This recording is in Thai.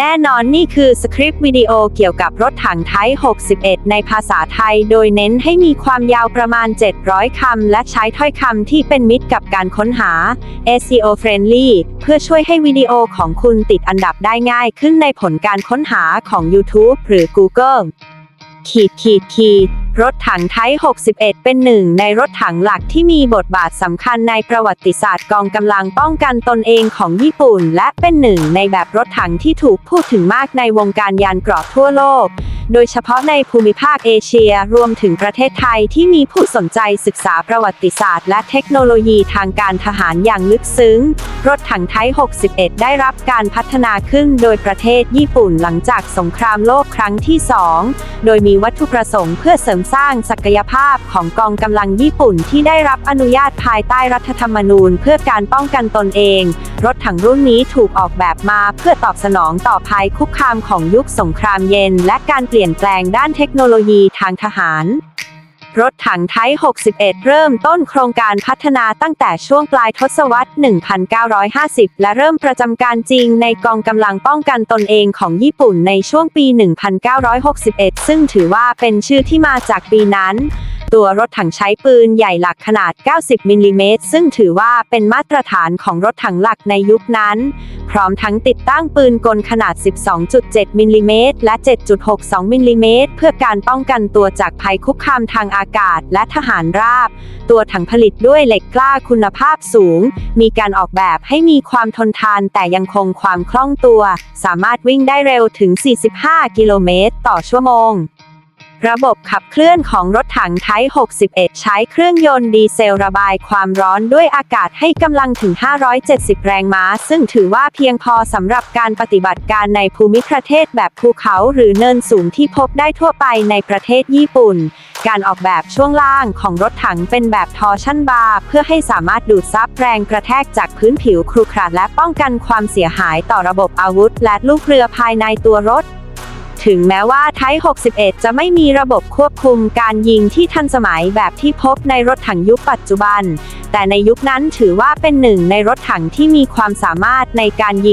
แน่นอนนี่คือสคริปต์วิดีโอเกี่ยวกับรถถังไทย 61 ในภาษาไทย โดยเน้นให้มีความยาวประมาณ 700 คำ และใช้ถ้อยคำที่เป็นมิตรกับการค้นหา SEO friendly เพื่อช่วยให้วิดีโอของคุณติดอันดับได้ง่ายขึ้นในผลการค้นหาของ YouTube หรือ Google ขีดขีดขีดรถถังไทย 61 เป็นหนึ่งในรถถังหลักที่มีบทบาทสำคัญในประวัติศาสตร์กองกำลังป้องกันตนเองของญี่ปุ่น และเป็นหนึ่งในแบบรถถังที่ถูกพูดถึงมากในวงการยานเกราะทั่วโลก โดยเฉพาะในภูมิภาคเอเชียรวมถึงประเทศไทยที่มีผู้สนใจศึกษาประวัติศาสตร์ และเทคโนโลยีทางการทหารอย่างลึกซึ้ง รถถังไทย 61 ได้รับการพัฒนาขึ้นโดยประเทศญี่ปุ่นหลังจากสงครามโลกครั้งที่ 2 โดยมีวัตถุประสงค์เพื่อเสริมสร้างศักยภาพของกองกำลังญี่ปุ่นที่ได้รับอนุญาตภายใต้รัฐธรรมนูญ เพื่อการป้องกันตนเอง รถถังรุ่นนี้ถูกออกแบบมาเพื่อตอบสนองต่อภัยคุกคามของยุคสงครามเย็น และการเปลี่ยนแปลงด้านเทคโนโลยีทางทหาร รถถังไทย 61 เริ่มต้นโครงการพัฒนาตั้งแต่ช่วงปลายทศวรรษ 1950 และเริ่มประจำการจริงในกองกำลังป้องกันตนเองของญี่ปุ่นในช่วงปี 1961 ซึ่งถือว่าเป็นชื่อที่มาจากปีนั้น ตัวรถถังใช้ปืนใหญ่หลักขนาด 90 มิลลิเมตร ซึ่งถือว่าเป็นมาตรฐานของรถถังหลักในยุคนั้น พร้อมทั้งติดตั้งปืนกลขนาด 12.7 มิลลิเมตร และ 7.62 มิลลิเมตร เพื่อการป้องกันตัวจากภัยคุกคามทางอากาศและทหารราบ ตัวถังผลิตด้วยเหล็กกล้าคุณภาพสูง มีการออกแบบให้มีความทนทานแต่ยังคงความคล่องตัว สามารถวิ่งได้เร็วถึง 45 กิโลเมตร ต่อชั่วโมง ระบบขับเคลื่อนของรถถังไทย61 ใช้เครื่องยนต์ดีเซลระบายความร้อนด้วยอากาศให้กำลังถึง 570 แรงม้า ซึ่งถือว่าเพียงพอสำหรับการปฏิบัติการในภูมิประเทศแบบภูเขาหรือเนินสูงที่พบได้ทั่วไปในประเทศญี่ปุ่น การออกแบบช่วงล่างของรถถังเป็นแบบทอชั่นบาร์เพื่อให้สามารถดูดซับแรงกระแทกจากพื้นผิวครุขระและป้องกันความเสียหายต่อระบบอาวุธ และลูกเรือภายในตัวรถ ถึงแม้ว่าไทย61 จะไม่มีระบบควบคุมการยิงที่ทันสมัยแบบที่พบในรถถังยุคปัจจุบัน แต่ในยุคนั้นถือว่าเป็นหนึ่งในรถถังที่มีความสามารถในการยิง